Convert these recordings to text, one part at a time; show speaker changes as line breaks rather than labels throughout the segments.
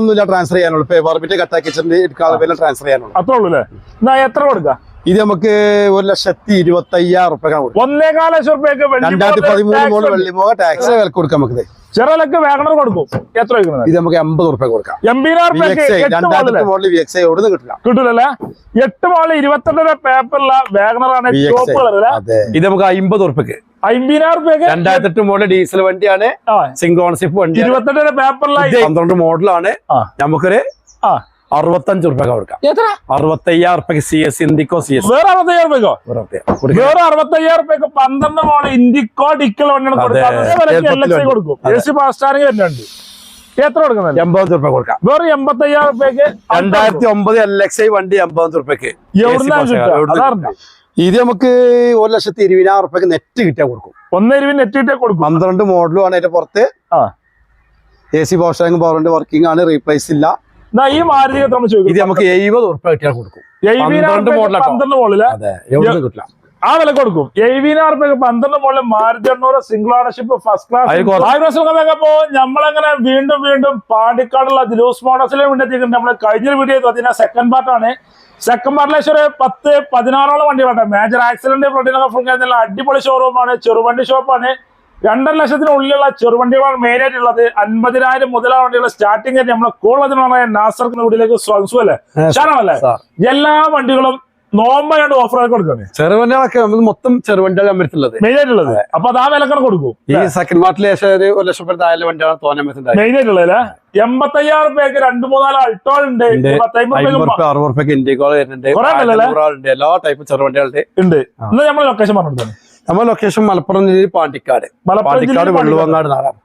ഒന്നുമില്ല ട്രാൻസ്ഫർ ചെയ്യാനുള്ളൂ. Paper permit കട്ടാക്കി വെച്ചിട്ടുണ്ട് ട്രാൻസ്ഫർ ചെയ്യാനുള്ളൂ.
അത്രേ ഉള്ളൂ അല്ലേ എന്നാ എത്ര കൊടുക്ക?
ഇത് നമുക്ക് ഒരു ലക്ഷത്തി ഇരുപത്തി അയ്യായിരം റുപ്യ കൊടുക്കും.
ഒന്നേകാല ലക്ഷം റുപ്യക്ക്
രണ്ടായിരത്തി പതിമൂന്ന് മോൾ വെള്ളിമോക ടാക്സ് വില കൊടുക്കാം നമുക്ക് ഇത്.
ചെറലക്ക് വാഗണർ കൊടുക്കും. എത്ര
ഇത് നമുക്ക് എൺപത് റുപ്യ കൊടുക്കാം. രണ്ടായിരത്തി വി എക്സ് ഐ കിട്ടില്ല.
കിട്ടില്ലല്ലേ എട്ട് മോളിൽ ഇരുപത്തെട്ടര പേപ്പറുള്ള വാഗണർ ആണ്
വി
ചുവപ്പ്
എക്സ്
കളർ അല്ലേ?
അതെ. ഇത് നമുക്ക് അമ്പത് റുപ്യക്ക് രണ്ടായിരത്തെട്ട് മോഡൽ ഡീസൽ വണ്ടിയാണ്.
സിംഗോൺസിപ്പ്
സിംഗിൾ വണ്ടിയാണ്.
ഇരുപത്തെട്ടര പേപ്പറില
പന്ത്രണ്ട് മോഡലാണ്. നമുക്കൊരു
ആ.
അറുപത്തഞ്ച് റുപ്യ കൊടുക്കാം. അറുപത്തയ്യായിരം റുപ്യക്ക് സി എസ് ഇന്ത്യക്കോ സി എസ്
വേറെ അറുപത്തയ്യായിരം റുപ്യക്കോ വേറെ അറുപത്തയ്യായിരം റുപ്യക്ക് പന്ത്രണ്ട് മോൾ ഇന്ത്യക്കോ ഡിക്കൽ വണ്ടിയാണ് ഐ കൊടുക്കും. വരുന്നുണ്ട്. എത്ര കൊടുക്കുന്നത്?
എൺപത് റുപ്യ കൊടുക്കാം.
വേറെ എൺപത്തയ്യായിരം റുപ്യക്ക്
രണ്ടായിരത്തി ഒമ്പത് എൽ എക്സ് ഐ വണ്ടി എൺപത് റുപ്യക്ക് ഇത് നമുക്ക് ഒരു ലക്ഷത്തി ഇരുപതിനായിരം റുപ്യക്ക് നെറ്റ് കിട്ടിയാൽ കൊടുക്കും.
ഒന്ന് ഇരുപത് നെറ്റിട്ടേ കൊടുക്കും.
പന്ത്രണ്ട് മോഡലും ആണ് അതിന്റെ പുറത്ത്. എ സി പോസ്റ്റാങ് പവറിന്റെ വർക്കിംഗ് ആണ്. റീപ്ലേസ് ഇല്ല.
എന്നാ ഈ മാരുതി നമ്മൾ
ഇത്
ചോദിക്കും
നമുക്ക് എഴുപത് കിട്ടിയാൽ കൊടുക്കും. പന്ത്രണ്ട് മോളിൽ എവിടെ കിട്ടില്ല.
ആ വില കൊടുക്കും. എഴുപതിനായിരം റുപ്യക്ക് പന്ത്രണ്ട് മോളിൽ മാരുതി എണ്ണൂറ് സിംഗിൾ ഓണർഷിപ്പ് ഫസ്റ്റ് ക്ലാസ് പോ നമ്മളങ്ങനെ വീണ്ടും വീണ്ടും പാണ്ടിക്കാടുള്ള ദിലൂസ് മോഡൽസിലെ വീണ്ടെത്തിയിട്ടുണ്ട് നമ്മൾ കഴിഞ്ഞ വീഡിയോ അതിന്റെ സെക്കൻഡ് പാർട്ടാണ് സെക്കൻഡ് പാർട്ടിലെ ഒരു പത്ത് പതിനാറോളം വണ്ടികളുണ്ട് മേജർ ആക്സിഡന്റ് ഫ്രണ്ടിനൊക്കെ ഫുൾ കഴിഞ്ഞ അടിപൊളി ഷോറൂമാണ് ചെറുവണ്ടി ഷോപ്പാണ് രണ്ടര ലക്ഷത്തിനുള്ളിലുള്ള ചെറുവണ്ടികളാണ് മെയിൻ ആയിട്ടുള്ളത് അൻപതിനായിരം മുതലാണ് വണ്ടികൾ സ്റ്റാർട്ടിംഗ് നമ്മളെ കൂടുതൽ നാസർക്ക് വീട്ടിലേക്ക് സ്വാഗതം അല്ലേ?
സാർ.
എല്ലാ വണ്ടികളും നോമ്പായിട്ട് ഓഫർ ആയി കൊടുക്കുന്നത്
ചെറുവണ്ടികളൊക്കെ നമ്മൾ മൊത്തം ചെറുവണ്ടികൾ അമ്പലത്തുള്ളത്
മെയിൻ ആയിട്ടുള്ളത് അപ്പൊ അത് ആ വിലക്കാണ് കൊടുക്കും.
ഈ സെക്കൻഡ് പാർട്ടിൽ ഒരു ലക്ഷം താഴെ വണ്ടിയാണ് തോന്നാൻ പറ്റുന്നത്
മെയിൻ ആയിട്ടുള്ളത് എൺപത്തയ്യായിരം റുപ്യക്ക് രണ്ട് മൂന്നാൽ അൾട്ടോൾ ഉണ്ട്.
അറുപത് റുപ്യക്ക് ഇന്ത്യക്കോൾ വരുന്നുണ്ട്? എല്ലാ ടൈപ്പ് ചെറുവണ്ടികളുണ്ട്.
ഉണ്ട്. ഇന്ന് നമ്മൾ ലൊക്കേഷൻ പറഞ്ഞു
നമ്മുടെ ലൊക്കേഷൻ മലപ്പുറം ജില്ലയിൽ പാണ്ടിക്കാട്.
മലപ്പുറം
പാണ്ടിക്കാട് വെള്ളുവങ്ങാട് നാടാണ്.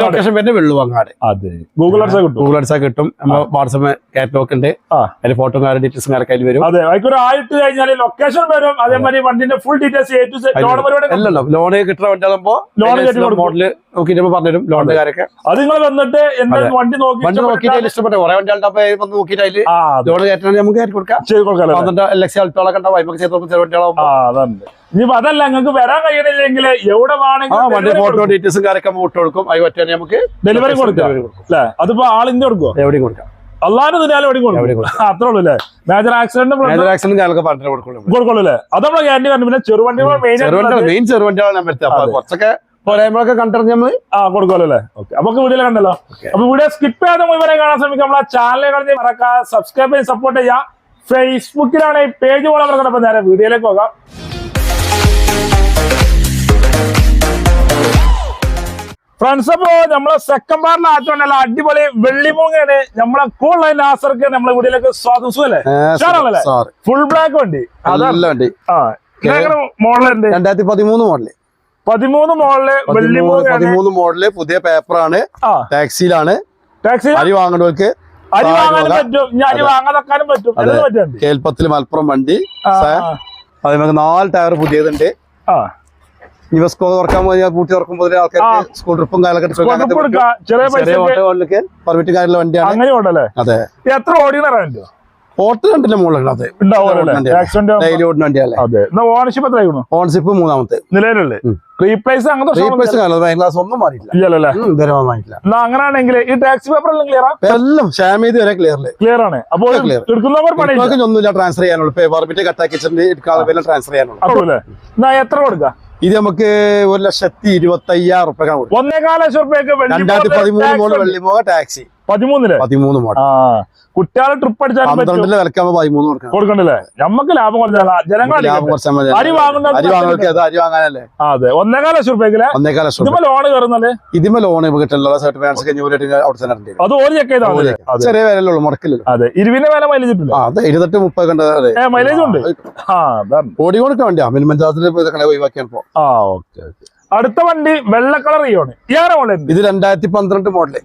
ലൊക്കേഷൻ വരുന്നത് വെള്ളുവങ്ങാട്.
അതെ. ഗൂഗിൾ അടിച്ചാൽ കിട്ടും.
ഗൂഗിൾ അടിച്ചാൽ കിട്ടും. നമ്മൾ വാട്സപ്പ് കാറ്റലോഗ് ഉണ്ട്. അതിൽ ഫോട്ടോ കാര്യം ഡീറ്റെയിൽസും കാര്യം കയ്യിൽ വരും.
അതെ. ആയിട്ട് കഴിഞ്ഞാൽ ലൊക്കേഷൻ വരും. അതേമാതിരി വണ്ടിന്റെ ഫുൾ ഡീറ്റെയിൽസ്
അല്ലല്ലോ. ലോൺ കിട്ടുന്ന വണ്ടിയാകുമ്പോ
ലോൺ.
മോഡൽ നോക്കിയിട്ട് പറഞ്ഞുതരും ലോണിന്റെ കാര്യമൊക്കെ.
അത് നിങ്ങൾ വന്നിട്ട് എന്തായാലും വണ്ടി നോക്കി
വണ്ടി നോക്കിയിട്ട് അതിൽ ഇഷ്ടപ്പെട്ട. കുറെ വണ്ടികളുടെ അപ്പൊ വന്ന് നോക്കിയിട്ട് അതിൽ ലോൺ കയറ്റണമെങ്കിൽ നമുക്ക് കയറ്റി കൊടുക്കാം.
ചെയ്ത് കൊടുക്കാം
എൽ ലക്ഷം അൾട്ടോളൊക്കെ ഉണ്ടാവും. അതിമൊക്കെ ചെയ്ത് വണ്ടികളാവും
ഇനിയിപ്പോ അതല്ല നിങ്ങൾക്ക് വരാൻ കഴിയണില്ലെങ്കിൽ എവിടെ
വണ്ടി ഫോട്ടോ
വേണമെങ്കിൽ
ഡീറ്റെയിൽസും കാര്യമൊക്കെ ഫോട്ടോ വിട്ട് കൊടുക്കും. അത് പറ്റാൻ നമുക്ക്
ഡെലിവറി കൊടുക്കാം. അല്ലെ? അതിപ്പോ ആളിന്റെ കൊടുക്കുവോ?
എവിടെയും കൊടുക്കാം.
അള്ളാന്റെ ദിനാലും എവിടെയും
എവിടെയും
കൊടുക്കും. അത്രേ ഉള്ളൂ അല്ലേ? മേജർ ആക്സിഡന്റ്
മേജർ ആക്സിഡന്റ് കാര്യങ്ങളൊക്കെ പറഞ്ഞു കൊടുക്കുള്ളൂ
കൊടുക്കുള്ളൂ അല്ലേ? അത് നമ്മളെ ഗ്യാരണ്ടി പറഞ്ഞു പിന്നെ ചെറുവണ്ടികൾ മെയിൻ
ചെറുവണ്ടികളാണ് അപ്പൊ. കുറച്ചൊക്കെ പോരായ്മകളൊക്കെ കണ്ടറിഞ്ഞ് നമ്മൾ.
ആ കൊടുക്കുമല്ലോ അല്ലേ? ഓക്കെ അപ്പൊ വീഡിയോ കണ്ടല്ലോ. അപ്പൊ വീഡിയോ സ്കിപ്പ് ചെയ്യാതെ മുഴുവനെ കാണാൻ ശ്രമിക്കാം നമ്മളെ ചാനൽ കാണി മറക്കാം സബ്സ്ക്രൈബ് ചെയ്ത് സപ്പോർട്ട് ചെയ്യാം ഫേസ്ബുക്കിലാണ് ഈ പേജ് പോലെ നേരെ വീഡിയോയിലേക്ക് പോകാം. ഫ്രണ്ട്സ് അപ്പോ നമ്മളെ സെക്കൻഡ് പാർട്ടിൽ ആറ്റുണ്ടല്ല അടിപൊളി വെള്ളിമൂങ്ങയാണ്. നമ്മളെ കൂടുതൽ നാസർക്ക് നമ്മളെ വീട്ടിലേക്ക് സ്വാഗതം?
സാർ
ഫുൾ ബ്ലാക്ക് വണ്ടി.
വണ്ടി
മോഡലുണ്ട്
രണ്ടായിരത്തി പതിമൂന്ന് മോഡൽ
പതിമൂന്ന്
മോഡൽ
വെള്ളിമൂങ്ങ
പതിമൂന്ന് മോഡൽ പുതിയ പേപ്പറാണ് ടാക്സിയിലാണ്
ടാക്സി
അരി വാങ്ങുന്നവർക്ക്
അരി വാങ്ങാനും. പറ്റും. അരി. വാങ്ങാതെക്കാനും പറ്റും.
കേൽപ്പത്തിൽ മലപ്പുറം വണ്ടി. നമുക്ക് നാല് ടയർ പുതിയതുണ്ട്.
ആ.
തുറക്കാൻ പൂട്ടി തുറക്കുമ്പോൾ ആൾക്കാർക്ക് സ്കൂൾ ട്രിപ്പും പെർമിറ്റ് കാര്യമുള്ള വണ്ടിയാണ്.
അങ്ങനെ
അതെ.
എത്ര ഓടിയെന്ന്
ഓട്ടോ രണ്ടിന്റെ മുകളിലാണ് ഡെയിലി ഓടുന്ന വണ്ടിയല്ലേ
ഓണർഷിപ്പ് എത്രയായിരുന്നു?
ഓൺഷിപ്പ് മൂന്നാമത്തെ. നിലവിലുള്ളത്.
റീപ്ലേസ് അങ്ങനത്തെ
റീപ്ലേസ് ക്ലാസ് ഒന്നും മാറിയില്ല ഇതുവരെ
എന്നാ അങ്ങനെയാണെങ്കിൽ ഈ ടാക്സി പേപ്പർ എല്ലാം ക്ലിയറാ
എല്ലാം ഷാമീതി വരെ ക്ലിയർ
ക്ലിയർ ആണ്. അപ്പോൾ
ഒന്നുമില്ല ട്രാൻസ്ഫർ ചെയ്യാനുള്ളൂ. പേപ്പർമിറ്റ് കട്ടാക്കിച്ചിട്ടുണ്ട് ട്രാൻസ്ഫർ ചെയ്യാനുള്ളൂ.
എന്നാ എത്ര കൊടുക്കാം?
ഇത് നമുക്ക് ഒരു ലക്ഷത്തി ഇരുപത്തി അയ്യായിരം റുപ്യ
ഒന്നേകാല
രണ്ടായിരത്തി പതിമൂന്ന് മോൾ വെള്ളിമോക ടാക്സി
പതിമൂന്നിൽ?
പതിമൂന്ന് മോഡൽ.
കുട്ടികളെ ട്രിപ്പ് അടിച്ചാൽ
പന്ത്രണ്ടിൽ വിലക്കാകുമ്പോ പതിമൂന്ന് കൊടുക്കണം.
കൊടുക്കണ്ടല്ലേ? നമുക്ക് ലാഭം കുറഞ്ഞാൽ ജനങ്ങൾ അരി
അരി വാങ്ങാനല്ലേ?
അതെ. ഒന്നേകാല ലക്ഷം റുപ്യക്കിലെ
ലക്ഷം
ലോണ് കയറുന്നല്ലേ?
ഇതിമേ ലോൺ സർട്ടിഫിക്കറ്റ്സ് കഴിഞ്ഞ അവിടെ തന്നെ.
അത് ഓര് ചെക്ക് ചെയ്താൽ
ചെറിയ വിലയുള്ളൂ മുടക്കില്ല
അതെ. ഇരുവിന്റെ വില മൈലേജ് ഇട്ടില്ല?
അതെ ഇരുപത്തെട്ട് മുപ്പത്
മൈലേജ് ഉണ്ട്.
ഓടി കൊടുക്കാൻ വേണ്ടിയാ. മിനിമം ചാർജിൽ ഇതൊക്കെ ഒഴിവാക്കിയാൽ പോ
ആ ഓക്കെ അടുത്ത വണ്ടി വെള്ള കളർ മോഡൽ
ഇത് രണ്ടായിരത്തി പന്ത്രണ്ട് മോഡൽ.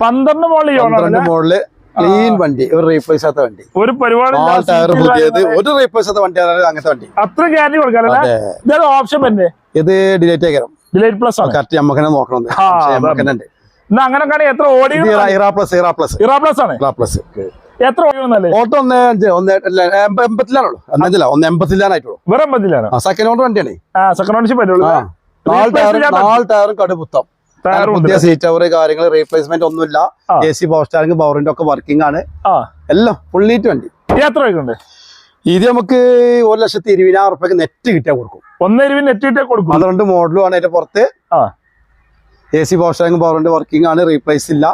പന്ത്രണ്ട് മോളിൽ
പന്ത്രണ്ട് മോളിൽ ക്ലീൻ വണ്ടി ഒരു റീപ്ലേസ് ആത്ത വണ്ടി.
ഒരു പരിപാടി
ടയർ പുതിയത് ഒരു റീപ്ലേസ് ആത്ത വണ്ടി അങ്ങനത്തെ വണ്ടി.
അത്ര ഗ്യാരണ്ടി കൊടുക്കാനല്ലേ ഓപ്ഷൻ തന്നെ
ഇത് ഡിലേറ്റ് ആക്കാം
ഡിലേറ്റ് പ്ലസ് ആണ്.
കറക്റ്റ് നമുക്ക് നോക്കണം
അങ്ങനെ എത്ര ഓടി
ഇറ- plus era plus
era plus ആണ്?
ഇറ പ്ലസ്
എത്ര ഓടി
ഓട്ടോ ഒന്ന് അഞ്ച് ഒന്ന് എൺപത്തിലാണുള്ളൂ. അഞ്ചല്ല ഒന്ന് എൺപത്തിലാണായിട്ടുള്ളൂ
വെറും പത്തിലാണ്
ആ സെക്കൻഡ് ഓർഡർ വണ്ടിയാണ്.
സെക്കൻഡ് ഓണർഷിപ്പ്
നാല് ടയറും
ഉണ്ട്
പുതിയ സീറ്റ് അവർ കാര്യങ്ങൾ റീപ്ലേസ്മെന്റ് ഒന്നുമില്ല. എ സി പവർ സ്റ്റാറിംഗ് പവറിന്റെ ഒക്കെ വർക്കിംഗ് ആണ്. എല്ലാം ഫുൾ നീറ്റ് വണ്ടി.
എത്ര രൂപയ്ക്കുണ്ട്?
ഇത് നമുക്ക് ഒരു ലക്ഷത്തി ഇരുപതിനായിരം ഉറുപ്പ്യക്ക് നെറ്റ് കിട്ടിയാൽ കൊടുക്കും.
ഒന്നേ ഇരുപത് നെറ്റിട്ടേ കൊടുക്കും.
പന്ത്രണ്ട് മോഡലും ആണ് അതിന്റെ പുറത്ത്. എ സി പവർ സ്റ്റാറിംഗ് പവറിന്റെ വർക്കിംഗ് ആണ് റീപ്ലേസ് ഇല്ല.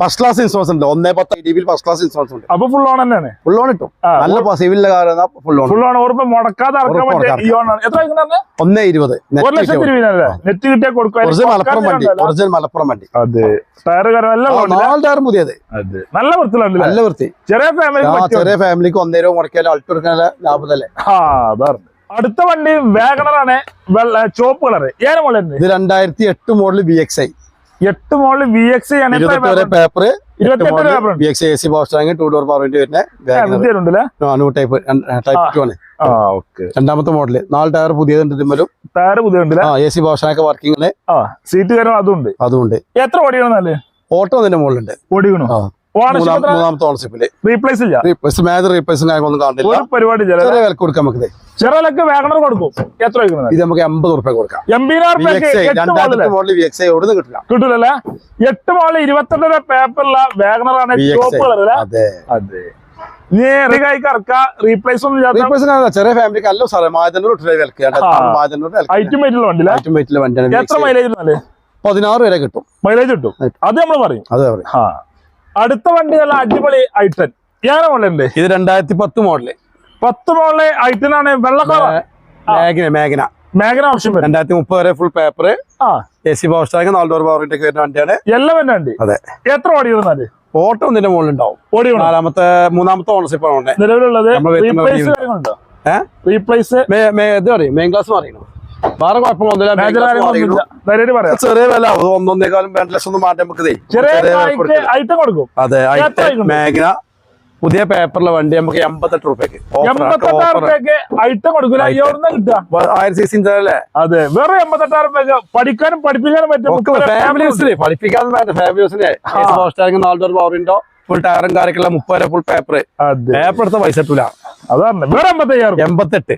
ഫസ്റ്റ് ക്ലാസ് ഇൻഷുറൻസ് ഉണ്ട്. ഒന്നേ പത്ത് ഐ ഫസ്റ്റ് ക്ലാസ് ഇൻഷുറൻസ് ഉണ്ട്.
അപ്പൊ ഫുൾ ഓൺ തന്നെയാണ്.
ഫുൾ ഓൺ
ഇട്ടു
നല്ല സിവിലിലെ കാര്യം ഫുൾ ഓൺ
ഫുൾ ഓൺ ഓർമ്മ മുടക്കാതെ രൂപയ്ക്കുണ്ട്
ഒന്നേ ഇരുപത്.
നെറ്റ് കിട്ടിയാൽ കൊടുക്കും.
മലപ്പുറം വണ്ടി. ഒറിജിനൽ മലപ്പുറം വണ്ടി.
അതെ. ടയർ മതി?
നാല് ടയർ പുതിയത്
നല്ല വൃത്തി
നല്ല വൃത്തി.
ചെറിയ ഫാമിലി
ചെറിയ ഫാമിലിക്ക് ഒന്നേരോ മുടക്കിയാലും അൾട്ട് എടുക്കാനുള്ള ലാഭത്തല്ലേ
ആ അതാണ്. അടുത്ത വണ്ടി വാഗണറാണ് ചോപ്പ് കളർ ഏറെ മോഡൽ
ഇത് രണ്ടായിരത്തി എട്ട് മോഡൽ ബി എക്സ് ഐ
എട്ട് മോളിൽ വി എക്സ്
പേപ്പർ
ഇരുപത്തെട്ട് പേപ്പർ ഉണ്ട്.
B X A C power steering two door power വരുന്ന ടൈപ്പ് ടൈപ്പ് ടു ആണ്. രണ്ടാമത്തെ മോഡൽ നാല് ടയർ പുതിയതുണ്ട്
ടയർ പുതിയതുണ്ട്
ആ എ സി പവർ സ്റ്റാങ് ഒക്കെ വർക്കിംഗ്
ആ സീറ്റ് കാര്യങ്ങൾ അതുണ്ട്
അതുകൊണ്ട്
എത്ര ഓടിയാണ്
ഓട്ടോ അതിന്റെ മുകളിലുണ്ട്
ഓടിക്കണോ?
മൂന്നാമത്തെ ഓണർഷിപ്പിൽ
റീപ്ലേസ് ഇല്ല.
റീപ്ലേസ് മേജർ റീപ്ലേസും കാര്യങ്ങളൊന്നും കാണില്ല.
ഒരു പരിപാടി
ചെറിയ വില കൊടുക്കാം നമുക്ക്
വാഗണർ കൊടുക്കും. എത്ര
ഇത് നമുക്ക് എൺപത് കൊടുക്കാം. രണ്ടായിരത്തി മോഡൽ വി എക്സ് ഐ കിട്ടില്ല.
കിട്ടില്ലല്ലേ എട്ട് ഇരുപത്തെട്ടര
അതെ.
അതെ.
ചെറിയ ഫാമിലിക്ക് അല്ല സാറേ മാതന്നൂർ വണ്ടിയാണ് പതിനാറ് വരെ കിട്ടും.
മൈലേജ് കിട്ടും. അത് നമ്മൾ പറയും.
അതെ പറയും.
അടുത്ത വണ്ടി നല്ല അടിപൊളി ഐട്ടൻ ഏറെ മോളുണ്ട്
ഇത് രണ്ടായിരത്തി പത്ത് മോഡൽ
പത്ത് മോഡൽ ഐറ്റൻ ആണ്. വെള്ള കളർ.
മേഘന മേഘന
മേഘന ഓപ്ഷൻ
രണ്ടായിരത്തി മുപ്പത് വരെ. Full paper A C power steering നാല് ഡോർ പവർ ഒക്കെ വരുന്ന വണ്ടിയാണ്.
എല്ലാം വരുന്ന വണ്ടി.
അതെ.
എത്ര ഓടി വരുന്നത്
ഓട്ടോ ഇതിന്റെ മുകളിൽ ഉണ്ടാവും.
ഓടി
നാലാമത്തെ മൂന്നാമത്തെ ഓണർഷിപ്പ് ആണ്
നിലവിലുള്ളത് റീപ്ലേസ്
വണ്ടി. വേറെ കുഴപ്പമൊന്നുമില്ല ചെറിയ വില. ഒന്നൊന്നേക്കാളും രണ്ട് ലക്ഷം ഒന്നും മാറ്റാൻ നമുക്ക്
ചെറിയ
ചെറിയ വില
കായ്ക്ക്
കൊടുക്കില്ല.
ഐറ്റം കൊടുക്കും.
അതെ
ഐറ്റം?
മേഘന പുതിയ പേപ്പറിലെ വണ്ടി നമുക്ക് എൺപത്തെട്ട് റുപ്യക്ക്.
ഐറ്റം കൊടുക്കില്ല
ആയിരം സി അല്ലേ?
അതെ വെറും എൺപത്തെട്ടായിരം രൂപ പഠിക്കാനും പഠിപ്പിക്കാനും പറ്റും.
ഫാമിലി ഹൗസിലെ നാലു വേണ്ട ഫാമിലി പവർ ഉണ്ടോ നാല് ഡോർ പവറിന്റെ ഫുൾ ടയറും കാര്യക്കുള്ള മുപ്പത് ഫുൾ പേപ്പർ പേപ്പർ എടുത്ത പൈസ ഇട്ടില്ല
അതാണ് വേറെ എൺപത്തയ്യായിരം.
എൺപത്തെട്ട്.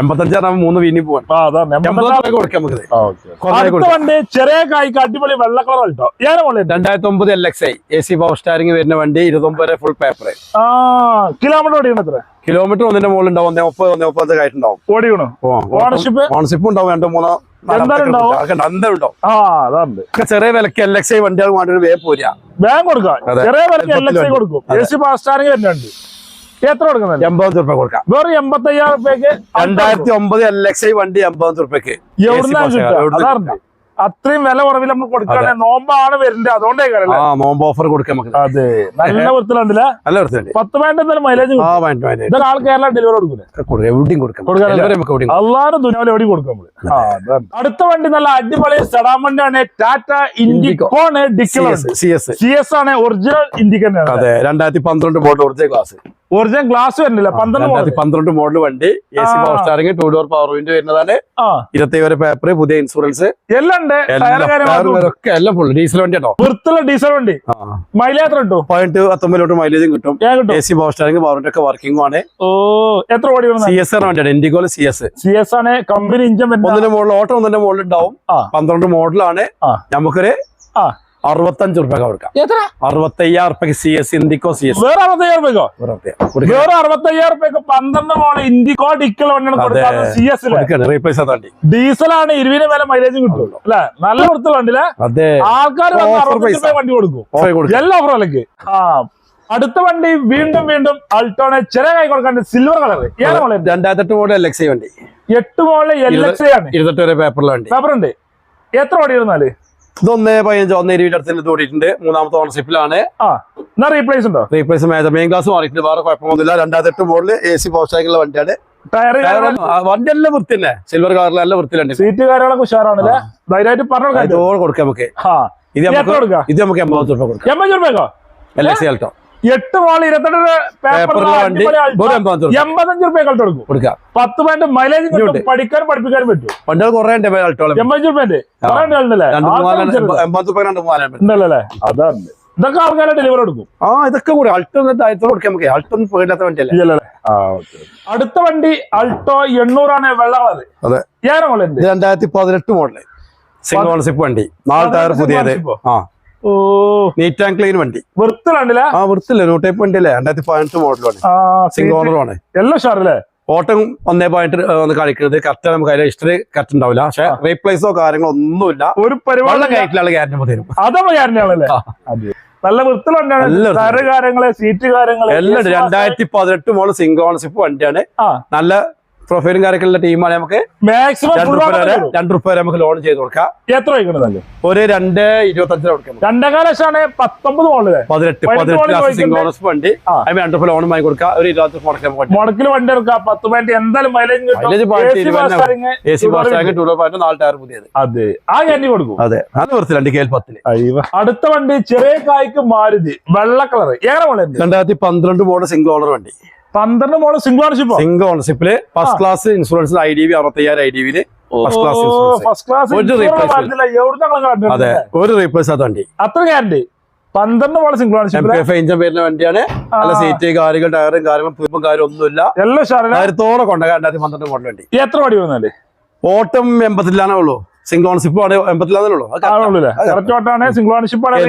എൺപത്തെട്ടായിരം
മൂന്ന് വീനി പോവാൻ. കൊടുക്കാം നമുക്ക്.
വണ്ടി ചെറിയ കായ്ക്ക് അടിപൊളി വെള്ള കളർ കേട്ടോ
രണ്ടായിരത്തി ഒമ്പത് L X I A C power steering വരുന്ന വണ്ടി ഇരുപത്തൊമ്പത് ഫുൾ പേപ്പർ
കിലോമീറ്റർ എത്ര?
കിലോമീറ്റർ ഒന്നിന്റെ മുകളിൽ ഉണ്ടാവും ഒന്നേ മുപ്പത് ഒന്നേ മുപ്പത് ആയിട്ടുണ്ടാവും.
ഓടിക്കണോ? ഓണർഷിപ്പ്
ഓണർഷിപ്പ് ഉണ്ടാവും രണ്ടോ മൂന്നോ ചെറിയ വിലക്ക് എൽ എക്സ് ഐ വണ്ടികൾ വേണ്ടി വേഗം പോരാ
വേഗം കൊടുക്കാം ചെറിയ വിലക്ക് എൽ എക്സ് ഐ കൊടുക്കും. എ സി സ്റ്റാറിംഗ് വരുന്നുണ്ട് എത്ര കൊടുക്കുന്നത്
എൺപത് രൂപ കൊടുക്കാം.
വെറും എൺപത്തയ്യായിരം രൂപയ്ക്ക്
രണ്ടായിരത്തി ഒമ്പത് എൽ എക്സ് ഐ വണ്ടി എൺപത് രൂപയ്ക്ക്
എവിടുന്നാ അത്രയും വില കുറവിൽ നമ്മൾ കൊടുക്കണേ. നോമ്പാണ് വരുന്നത് അതുകൊണ്ടേ
ആ നോമ്പ് ഓഫർ കൊടുക്കാം നമുക്ക്
അതെ. നല്ല വൃത്തിലുണ്ടല്ലേ
നല്ല വൃത്തിയുണ്ട്.
പത്ത് പാന്റ് എന്തായാലും മൈലേജ്
ആ പാന്റ് മൈലേജ്
ഇതൊക്കെ ആൾ കേരള ഡെലിവറി കൊടുക്കുന്നത്
കൊടുക്കാം എവിടെയും കൊടുക്കാം. കൊടുക്കാൻ എവിടെയും
അള്ളാരും ദുനിയാവിൽ എവിടെയും കൊടുക്കും നമ്മൾ. അടുത്ത വണ്ടി നല്ല അടിപൊളി സെഡാൻ വണ്ടിയാണ് ടാറ്റ ഇൻഡിക്കോണ്
സി എസ്
സി എസ് ആണ്. ഒറിജിനൽ ഇൻഡിക്കൻ
അതെ രണ്ടായിരത്തി പന്ത്രണ്ട് model original class
original glass വരുന്നില്ല പന്ത്രണ്ട്
പന്ത്രണ്ട് മോഡൽ വണ്ടി A C. Power steering two door power window വരുന്നതാണ്. ഇരുപത്തി വരെ പേപ്പർ പുതിയ ഇൻഷുറൻസ്
എല്ലാം ഉണ്ട്
ഒക്കെ എല്ലാം ഫുൾ ഡീസൽ വണ്ടി കേട്ടോ.
വൃത്തിയുള്ള ഡീസൽ വണ്ടി. മൈലേജ് കിട്ടും?
പോയിന്റ് പത്തൊമ്പതിലോട്ട് മൈലേജും കിട്ടും. A C power steering power window ഒക്കെ വർക്കിംഗ് ആണ്.
ഓ എത്ര ഓടി
സി എസ് ആണ് വണ്ടിയാണ് ഇൻഡിഗോൾ സി എസ്
സി എസ് ആണ് കമ്പനി ഇഞ്ചൻ വരുന്നത്
ഒന്നിന്റെ മോഡൽ ഓട്ടോ ഒന്നിന്റെ മോഡൽ ഉണ്ടാവും. പന്ത്രണ്ട് മോഡലാണ്. നമുക്കൊരു
ആ.
അറുപത്തഞ്ച് റുപ്യ കൊടുക്കാം.
എത്ര?
അറുപത്തയ്യായിരം റുപ്യക്ക് സി എസ് ഇന്ത്യക്കോ സി എസ്
വേറെ അറുപത്തയ്യായിരം റുപ്യക്കോ വേറെ അറുപത്തയ്യായിരം രൂപയ്ക്ക് പന്ത്രണ്ട് മോൾ ഇൻഡിക്കോ ഡിക്കൽ വണ്ടിയാണ് സി എസ്
റീപ്ലേസ് വണ്ടി.
ഡീസലാണ് ഇരുപതിന് വില മൈലേജും കിട്ടുള്ളൂ. അല്ലെ? നല്ല വൃത്തി വണ്ടിയിലെ ആൾക്കാർ വണ്ടി കൊടുക്കും. എല്ലാ ഓഫറും അല്ലെങ്കിൽ ആ. അടുത്ത വണ്ടി വീണ്ടും വീണ്ടും അൾട്ടോണ് ചെറിയ കൈ കൊടുക്കാൻ സിൽവർ കളർ
രണ്ടായിരത്തി മോഡൽ എൽ എക്സ് വണ്ടി.
എട്ട് മോഡൽ എൽ എക്സ് ആണ്.
ഇരുപത്തെട്ട് വരെ പേപ്പറിലെ വണ്ടി.
പേപ്പർ ഉണ്ട് എത്ര ഓടി ഇരുന്നാൽ
ഇതൊന്ന് പതിനഞ്ച് ഒന്ന് ഇരുപത് അടുത്ത് ഓടിയിട്ടുണ്ട് മൂന്നാമത്തെ ഓണർഷിപ്പിലാണ്
ആ എന്നാ റീപ്ലേസ് ഉണ്ടോ?
റീപ്ലേസ് മെയിൻ ക്ലാസ് മാറിയിട്ടുണ്ട്. വേറെ കുഴപ്പമൊന്നുമില്ല. രണ്ടായിരത്തി എട്ട് മോഡൽ എ സി പവർ സ്റ്റാക്കിലുള്ള വണ്ടിയാണ് വണ്ടി എല്ലാം വൃത്തി തന്നെ സിൽവർ കളറിൽ എല്ലാം വൃത്തിയിലുണ്ട്.
സീറ്റ് കാര്യങ്ങളൊക്കെ ഉഷാറാണല്ലേ? ധൈര്യമായിട്ട് പറഞ്ഞു കൊടുക്കാം
നമുക്ക്.
ആ.
ഇത് നമുക്ക് ഇത് എൺപത് രൂപ കൊടുക്കാം.
എൺപത് രൂപയ്ക്കോ
എൽ എക്സ് ആൾട്ടോ.
എട്ട് വാൾ ഇരുപത്തെട്ട്
പേപ്പറിൽ
എൺപത്തഞ്ച് രൂപ കളട്ട് കൊടുക്കും.
കൊടുക്കാം.
പത്ത് പോയിന്റ് മൈലേജ് കിട്ടും
ഇനിയുണ്ട്.
പഠിക്കാനും പഠിപ്പിക്കാനും പറ്റും.
പണ്ട് കുറെ എൺപത്തഞ്ച്
ഉണ്ടല്ലേ? അതാണ്. ഇതൊക്കെ ആൾക്കാരെ ഡെലിവറി കൊടുക്കും.
ആ ഇതൊക്കെ കൂടി അൾട്ടോ ആയിരത്തി കൊടുക്കാം നമുക്ക്. അൾട്ടോ ഒന്നും പോയില്ലാത്ത വണ്ടിയല്ലേ?
അടുത്ത വണ്ടി അൾട്ടോ എണ്ണൂറാണ് വെള്ള കളറ്
അതെ.
ഏറെ
രണ്ടായിരത്തി പതിനെട്ട് മോഡൽ. സിംഗിൾ ഓണർഷിപ്പ് വണ്ടി. നാല് ടയർ പുതിയത്. ആ.
ഓ.
നീറ്റ് ആൻഡ് ക്ലീൻ വണ്ടി.
വൃത്തിലാണ്ടല്ലേ
ആ വൃത്തില്ല നോ ടൈപ്പ് വണ്ടി അല്ലേ രണ്ടായിരത്തി പതിനെട്ട് മോഡലാണ്. സിംഗിൾ ഓണറുമാണ്
എല്ലാം ഷാറല്ലേ?
ഓട്ടം ഒന്നേ പോയിന്റ് ഒന്ന് കളിക്കുന്നത് കറക്റ്റ് നമുക്ക് അതിൽ ഹിസ്റ്ററി കറക്റ്റ് ഉണ്ടാവില്ല. പക്ഷെ റീപ്ലേസോ കാര്യങ്ങളോ ഒന്നുമില്ല.
ഒരു പരിപാടി
കയറ്റിലുള്ള ഗ്യാരണ്ടി തരും.
നല്ല വൃത്തിലുണ്ടാണ് കാര്യങ്ങൾ സീറ്റ് കാര്യങ്ങൾ
എല്ലാം. രണ്ടായിരത്തി പതിനെട്ട് മോൾ സിംഗിൾ ഓണർഷിപ്പ് വണ്ടിയാണ്. നല്ല പ്രൊഫൈലും കാര്യങ്ങളുള്ള ടീമാണ് നമുക്ക്
മാക്സിമം
രണ്ട് റുപ്യ വരെ നമുക്ക് ലോൺ ചെയ്ത് കൊടുക്കാം.
എത്ര
ഒരു രണ്ട് ഇരുപത്തഞ്ചിന് കൊടുക്കാം
രണ്ടേകാല ലക്ഷമാണ് പത്തൊമ്പത്
പതിനെട്ട്
പതിനെട്ട്
സിംഗിൾ. വണ്ടി. അതിന് രണ്ട് റുപ്യ ലോൺ വാങ്ങി കൊടുക്കാം. ഒരു ഇരുപത്തി മുടക്കാൻ വണ്ടി.
മുടക്കിൽ വണ്ടി എടുക്കാം. പത്ത് പോയിന്റ് എന്തായാലും മൈലേജ്
നാല് ടയർ പുതിയത്.
അതെ. ആ ക്യാൻഡി കൊടുക്കും.
അതെ. അത് കുറച്ച് രണ്ട് കേൽ
പത്തിൽ. അടുത്ത വണ്ടി ചെറിയ കായ്ക്ക് മാരുതി. വെള്ള കളർ ഏറെ മോളുണ്ട്
രണ്ടായിരത്തി പന്ത്രണ്ട് മോഡൽ സിംഗിൾ ഓണർ വണ്ടി.
പന്ത്രണ്ട് model single ownership
single ഓണർഷിപ്പിൽ first class insurance I D V അറുപത്തയ്യായിരം I D വിയിൽ ഫസ്റ്റ് ക്ലാസ്
ഫസ്റ്റ് ക്ലാസ്
ഒരു replacement.
എവിടെ
അതെ ഒരു റീപ്ലേസ് അത് വണ്ടി
അത്ര ഗ്യാരണ്ടി പന്ത്രണ്ട് model single ownership
P F engine വരുന്ന വണ്ടിയാണ്. നല്ല സീറ്റ് കാര്യങ്ങൾ ടയറും കാര്യങ്ങളും തുമ്പും കാര്യം ഒന്നുമില്ല.
എല്ലാം ഷാറിന്?
കൊണ്ട രണ്ടായിരത്തി പന്ത്രണ്ട് മോഡൽ വണ്ടി.
എത്ര വടി വന്നാൽ
ഓട്ടം എൺപത്തിലാണേ ഉള്ളൂ. സിംഗിൾ ഓണർഷിപ്പ് ആണ് എൺപത്തിലാന്നേ ഉള്ളൂ.
സിംഗിൾ ഓണർഷിപ്പ് ആണ്.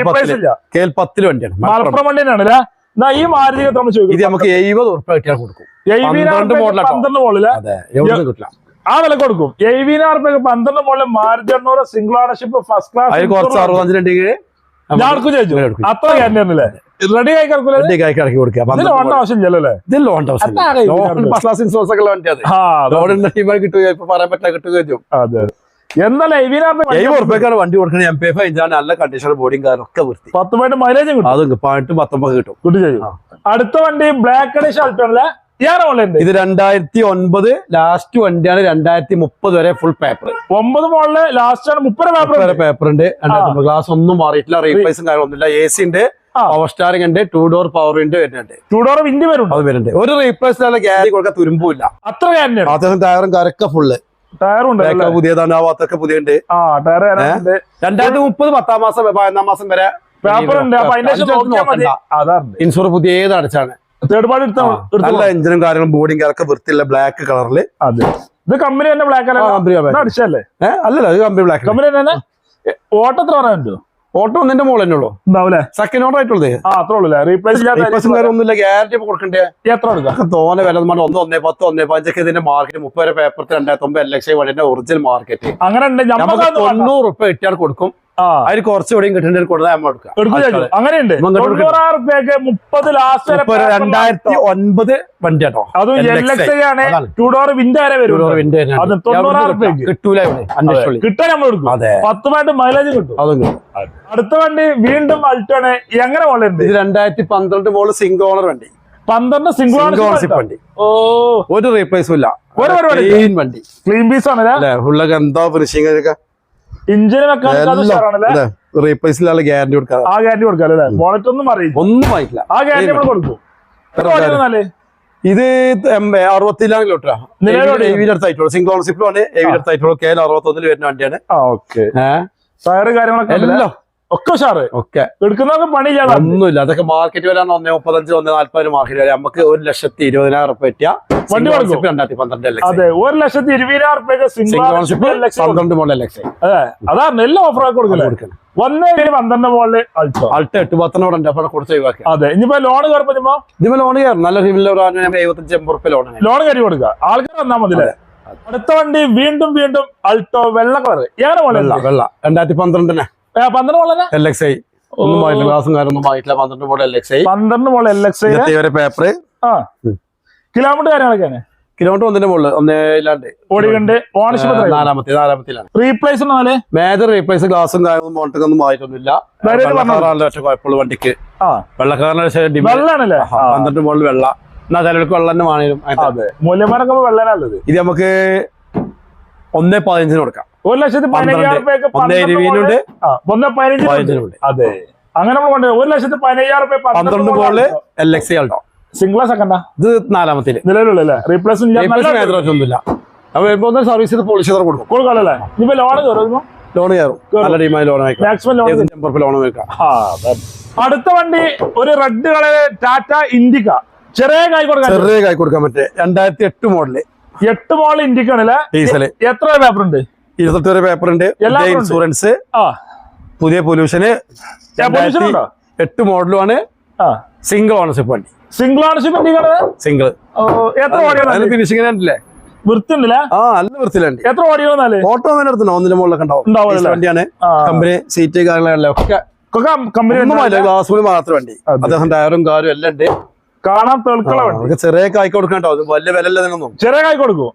എൽ പത്തിൽ. വണ്ടിയാണ്. മലപ്പുറം.
വണ്ടി തന്നെയാണല്ലേ എന്നാ ഈ മാരുതി നമ്മൾ
ഇത്
ചോദിക്കും
നമുക്ക് എഴുപത് ഉറപ്പിക്കാൻ കിട്ടിയാൽ കൊടുക്കും. പന്ത്രണ്ട് മോളിൽ കിട്ടില്ല?
ആ വില കൊടുക്കും. എഴുപതിനായിരം പന്ത്രണ്ട് മോളിൽ മാരുതി എണ്ണൂറ് സിംഗിൾ ഓണർഷിപ്പ് ഫസ്റ്റ്
അതിൽ കുറച്ച്
ക്ലാസ്
അറുപത്തഞ്ചിനുണ്ടെങ്കിൽ
ഞാൻ ചോദിച്ചു. അത്ര ആണല്ലേ റെഡി ആയി കിടക്കൂല?
വണ്ടി കൈക്ക് ഇറക്കി കൊടുക്കുക. മോഡൽ.
ആവശ്യമില്ലല്ലോ
ഇത് ഫസ്റ്റ് ക്ലാസ് ഇൻഷുറൻസ് ഒക്കെ കിട്ടുക ഇപ്പൊ പറയാൻ പറ്റാ കിട്ടുക ചെയ്യും.
അതെ. എന്നാലും എഴുപതിനായിരം
എഴുപത് ഉറുപ്പക്കാണ് വണ്ടി കൊടുക്കണേ. എം പി എഫ് അഞ്ചാണ് നല്ല കണ്ടീഷൻ ബോഡിയും വൃത്തി.
പത്ത് പോയിന്റ് മൈലേജും കിട്ടും.
അതും പതിനെട്ട് പത്തൊമ്പത് കിട്ടും.
കിട്ടും ചെയ്യും. അടുത്ത വണ്ടി ബ്ലാക്ക് അഡീഷൻ ഏറെ
ഇത് രണ്ടായിരത്തി ഒൻപത് ലാസ്റ്റ് വണ്ടിയാണ് രണ്ടായിരത്തി മുപ്പത് വരെ ഫുൾ പേപ്പർ
ഒമ്പത് മോളിൽ ലാസ്റ്റ് ആണ് മുപ്പത് പേപ്പർ
വരെ പേപ്പർ ഉണ്ട്. ഗ്ലാസ് ഒന്നും മാറിയിട്ടില്ല റീപ്ലേസും കാര്യമൊന്നുമില്ല എ സി ഉണ്ട്. പവർ സ്റ്റാറിംഗ് ഉണ്ട് ടൂ ഡോർ പവർ വിൻഡോ വരുന്നുണ്ട്.
ടൂഡോർ വിൻഡ് വരുന്നുണ്ട്.
അത് വരുന്നുണ്ട്. ഒരു റീപ്ലേസ് ഗ്യാരി കൊടുക്കാൻ തുരുമ്പില്ല
അത്ര
അത്യാവശ്യം ടയറും കരക്ക ഫുള്ള്
ടയറും ഉണ്ട് അല്ലേ?
പുതിയതാണ് ആ ഭാഗത്തൊക്കെ
ടയർ ഉണ്ട്
രണ്ടായിരത്തി മുപ്പത് പത്താം മാസം പതിനൊന്നാം മാസം വരെ
പേപ്പർ ഉണ്ട്. അപ്പൊ അതിന്റെ
ഇൻഷുർ പുതിയത് അടച്ചാണ്.
തേർഡ് പാർട്ടി
നല്ല എഞ്ചിനും കാര്യങ്ങളും ബോഡിയും കാര്യമൊക്കെ വൃത്തിയുള്ള ബ്ലാക്ക് കളറിൽ
അതെ. ഇത് കമ്പനി തന്നെ ബ്ലാക്ക് അല്ല അടിച്ചല്ലേ
അല്ലല്ലോ ഇത് കമ്പനി ബ്ലാക്ക്
കമ്പനി തന്നെ? ഓട്ടത്തിൽ പറയാൻ പറ്റുമോ
ഓട്ടോ ഒന്നിന്റെ മോളെ തന്നെ ഉള്ളൂ? സെക്കൻഡ് ഓർഡർ ആയിട്ടുള്ളത്?
ആ അത്ര ഉള്ളൂ റീപ്ലേസ്
റീപ്ലേസും ഗ്യാരണ്ടി കൊടുക്കണ്ടേ?
എത്ര കൊടുക്കാം?
തോനെ വില. എന്ന് പറഞ്ഞാൽ ഒന്ന് ഒന്നേ പത്ത് ഒന്നേ പഞ്ചൊക്കെ ഇതിന്റെ മാർക്കറ്റ് മുപ്പത് പേപ്പർ രണ്ടായിരത്തി ഒമ്പത് ലക്ഷം വണ്ടിന്റെ ഒറിജിനൽ മാർക്കറ്റ്
അങ്ങനെ
തൊണ്ണൂറ് റുപ്യ കിട്ടിയാൽ കൊടുക്കും.
ആ.
അതിന് കുറച്ച് എവിടെയും കിട്ടേണ്ട കൊടുക്കാം
അങ്ങനെയുണ്ട്. തൊണ്ണൂറായിരം റുപ്യക്ക് മുപ്പത് ലാസ്റ്റ് വരെ
രണ്ടായിരത്തി. ഒൻപത് വണ്ടി കേട്ടോ.
അതും ആണ്. ടു ഡോർ വിൻഡോ വരെ വരും. അത് തൊണ്ണൂറായിരം റുപ്യക്ക്.
കിട്ടൂല
കിട്ടാൻ നമ്മൾ എടുക്കും.
അതെ.
പത്ത് പോയിന്റ് മൈലേജ് കിട്ടും.
അതും കിട്ടും.
അടുത്ത വണ്ടി വീണ്ടും അൾട്ടാണ് എങ്ങനെ മോളുണ്ട്
ഇത് രണ്ടായിരത്തി പന്ത്രണ്ട് മോൾ സിംഗിൾ ഓണർ വണ്ടി.
പന്ത്രണ്ട് സിംഗിൾ
ഓണർ ഓണർഷിപ്പ് വണ്ടി.
ഓ.
ഒരു റീപ്ലേസും ഇല്ല.
ഒരു
വണ്ടി.
ക്ലീൻ പീസ് ആണല്ലേ
അല്ലെ? ഫുള്ളൊക്കെ എന്താ ഫിനിഷിംഗ് ഒക്കെ?
ഇഞ്ചിന് വെക്കാൻ
റീപ്ലേസ് ഇല്ലാതെ ഗ്യാരണ്ടി കൊടുക്കാം
ആ ഗ്യാരണ്ടി കൊടുക്കാം അല്ലേ ഒന്നും അറിയില്ല.
ഒന്നും ആയിട്ടില്ല.
ആ ഗ്യാരണ്ടി നമ്മൾ കൊടുക്കും.
ഇത് അറുപത്തിലാണ് കിലോട്ടാ
നിലവിലുള്ള
എവിയിലടുത്തായിട്ടുള്ളൂ സിംഗിൾ ഓണർഷിപ്പിലാണ് എവിയിലടുത്തായിട്ടുള്ളൂ കെ എൽ അറുപത്തൊന്നിൽ വരുന്ന വണ്ടിയാണ്.
ടയറ് കാര്യങ്ങളൊക്കെ?
എല്ലാം.
ഒക്കെ ഉഷാറ്.
ഒക്കെ.
പണി ചെയ്യണം
ഒന്നുമില്ല. അതൊക്കെ മാർക്കറ്റ് വരാൻ ഒന്നേ മുപ്പത്തഞ്ച് ഒന്നേ നാല്പത് മാർക്കറ്റ് വരെ. നമുക്ക് ഒരു ലക്ഷത്തി ഇരുപതിനായിരം റുപ്യ പറ്റിയ
വണ്ടി കൊടുക്കും.
രണ്ടായിരത്തി പന്ത്രണ്ട്
അതെ ഒരു ലക്ഷത്തി ഇരുപതിനായിരം റുപ്യക്ക്
സിംഗിൾ
സിംഗിൾ
പന്ത്രണ്ട് മോഡൽ ലക്ഷം
അതെ അതാണ് എല്ലാം പന്ത്രണ്ട് മോളിൽ അൾട്ടോ
അൾട്ട് എട്ട് പത്തിനോട് ഉണ്ട്. അപ്പോൾ കൊടുത്ത് ഒഴിവാക്കുക.
അതെ ഇനിയിപ്പോ ലോൺ കയറുമ്പോ
ലോൺ കയറും. നല്ല രീതിയിൽ ഒരു എഴുപത്തഞ്ച് എൺപത് റുപ്യ ലോൺ
ലോൺ കയറി കൊടുക്കുക. ആൾക്കാർ വന്നാൽ മതി അടുത്ത വണ്ടി വീണ്ടും വീണ്ടും അൾട്ടോ വെള്ള കളർ ഏറെ
വെള്ള. രണ്ടായിരത്തി പന്ത്രണ്ടിന്.
പന്ത്രണ്ട് മോളെ
എൽ എക്സ് ഐ ഒന്നും ആയിട്ടില്ല ഗ്ലാസും കാര്യമൊന്നും പന്ത്രണ്ട് മോൾ എൽ എക്സ് ഐ
പന്ത്രണ്ട് മോൾ എൽ എക്സ്
വരെ പേപ്പർ
ആ. കിലോമീറ്റർ കാര്യങ്ങളൊക്കെയാണ്
കിലോമീറ്റർ ഒന്നിന്റെ മുകളിൽ ഒന്നേ ഇല്ലാണ്ട്.
ഓടിക്കണ്ട് ഓണർഷിപ്പ്
നാലാമത്തെ നാലാമത്തിലാണ്.
റീപ്ലേസ്
മേജർ റീപ്ലേസ് ഗ്ലാസും ആയിട്ടൊന്നുമില്ല
ധൈര്യമായിട്ട് പറഞ്ഞോ.
വെള്ളക്കാറാണല്ലോ ഒറ്റ കുഴപ്പമുള്ള വണ്ടിക്ക്. വെള്ളക്കാരനെ
വെള്ളാണല്ലേ?
പന്ത്രണ്ട് മുകളിൽ വെള്ള. എന്നാ ചിലർക്ക് വെള്ളം തന്നെ വേണേലും.
അതെ.
ഇത് നമുക്ക് ഒന്നേ പതിനഞ്ചിന് കൊടുക്കാം.
ഒരു ലക്ഷത്തി റുപ്യക്ക്
ഒന്നേ
പതിനഞ്ചിനുണ്ട് അതെ. അങ്ങനെ നമ്മൾ കൊണ്ടുവരും. ഒരു ലക്ഷത്തി പതിനയ്യായിരം റുപ്യ
പന്ത്രണ്ട് മുകളിൽ എൽ എക്സ് ആൾട്ടോ
സിംഗിളാ സെക്കൻഡാ
ഇത് നാലാമത്തിൽ.
നിലവിലുള്ള റീപ്ലേസ്
ഒന്നുമില്ല. അപ്പൊ വരുമ്പോ ഒന്ന് സർവീസ് ചെയ്ത് പോളിഷ് കൊടുക്കും.
കൊടുക്കാമല്ലേ? ലോൺ കയറുമോ
ലോൺ കയറും. നല്ല ടീമായി ലോൺ
മാക്സിമം ലോൺ
ലോൺ വെക്കാം.
അടുത്ത വണ്ടി ഒരു റെഡ് കളർ ടാറ്റ ഇൻഡിക്ക ചെറിയ കൈ കൊടുക്കാൻ
ചെറിയ കൈ കൊടുക്കാൻ പറ്റേ രണ്ടായിരത്തി എട്ട് മോഡൽ
എട്ട് മോൾ ഇൻഡിക്ക ആണല്ലേ
ഡീസൽ
എത്ര പേപ്പർ ഉണ്ട്
ഇരുപത്തെട്ട് വരെ പേപ്പർ ഉണ്ട് ഇൻഷുറൻസ് പുതിയ പൊല്യൂഷന് എട്ട് മോഡലുമാണ് സിംഗിൾ ഓണർഷിപ്പ് വണ്ടി.
സിംഗിൾ ഓണർഷിപ്പ് വണ്ടികൾ
സിംഗിൾ
എത്ര ഓടിയാണ്
ഫിനിഷിംഗ് ഉണ്ടല്ലേ?
വൃത്തിണ്ടല്ലേ
ആ നല്ല വൃത്തിയിലുണ്ട്.
എത്ര ഓടിയാണെന്നാൽ
ഓട്ടോ തന്നെ എടുത്തുണ്ടോ ഒന്നിന്റെ മുകളിലൊക്കെ ഉണ്ടാവും? വണ്ടിയാണ്. കമ്പനി സീറ്റ് കാര്യങ്ങളെല്ലാം ഒക്കെ.
കമ്പനി
ഗ്ലാസ് മാത്രം വണ്ടി. അദ്ദേഹം ടയറും കാറും എല്ലാം ഉണ്ട്.
കാണാൻ തെളുക്കള
ചെറിയ കായ് അത് വലിയ വില
ചെറിയ കായ് കൊടുക്കും.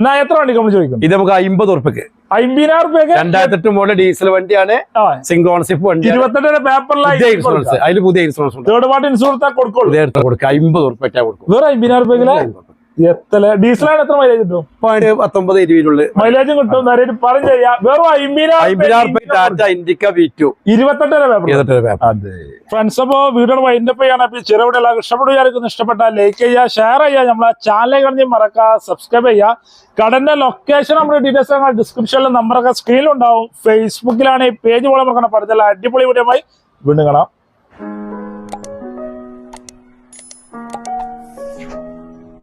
എന്നാ എത്ര വണ്ടി നമ്മൾ ചോദിക്കും?
ഇത് നമുക്ക് അമ്പത് ഉറുപ്പിക്ക്
അമ്പതിനായിരം ഉറുപ്പ
രണ്ടായിരത്തി എട്ട് മോഡൽ ഡീസൽ വണ്ടിയാണ്. സിംഗിൾ ഓണർഷിപ്പ് വണ്ടി
ഇരുപത്തെട്ടിന്റെ പേപ്പറിലായി
ഇൻഷുറൻസ്. അതിൽ പുതിയ ഇൻഷുറൻസ് ഉണ്ട്.
തേർഡ് പാർട്ടി ഇൻഷുറൻസ്
കൊടുക്കുക. അമ്പത് ഉറുപ്പിക്കാ കൊടുക്കും
വേറെ അമ്പതിനായിരം എത്ര ഡീസലാണ് എത്ര മൈലേജ് കിട്ടും?
പത്തൊമ്പത്
മൈലേജും കിട്ടും നേരെ ചെയ്യാം. വെറും
അമ്പതിനായിരം
ഇരുപത്തെട്ടര പേപ്പർ ഫ്രണ്ട്സ് അപ്പോ വീഡിയോ വൈൻഡപ്പ് ചെയ്യാണ്. അപ്പൊ ചെറുവിടെ എല്ലാവർക്കും ഇഷ്ടപ്പെടുകയായിരിക്കും ഇഷ്ടപ്പെട്ടാൽ ലൈക്ക് ചെയ്യുക ഷെയർ ചെയ്യുക. നമ്മളെ ചാനൽ കഴിഞ്ഞ് മറക്കുക സബ്സ്ക്രൈബ് ചെയ്യുക. കടന്റെ ലൊക്കേഷൻ നമ്മുടെ ഡീറ്റെയിൽസ് ഞങ്ങൾ ഡിസ്ക്രിപ്ഷനിൽ നമ്പറൊക്കെ സ്ക്രീനിലുണ്ടാവും ഫേസ്ബുക്കിലാണ് ഈ പേജ് പോലെ മറക്കണം. പറഞ്ഞ അടിപൊളി വീഡിയോ വീണ്ടും കാണാം.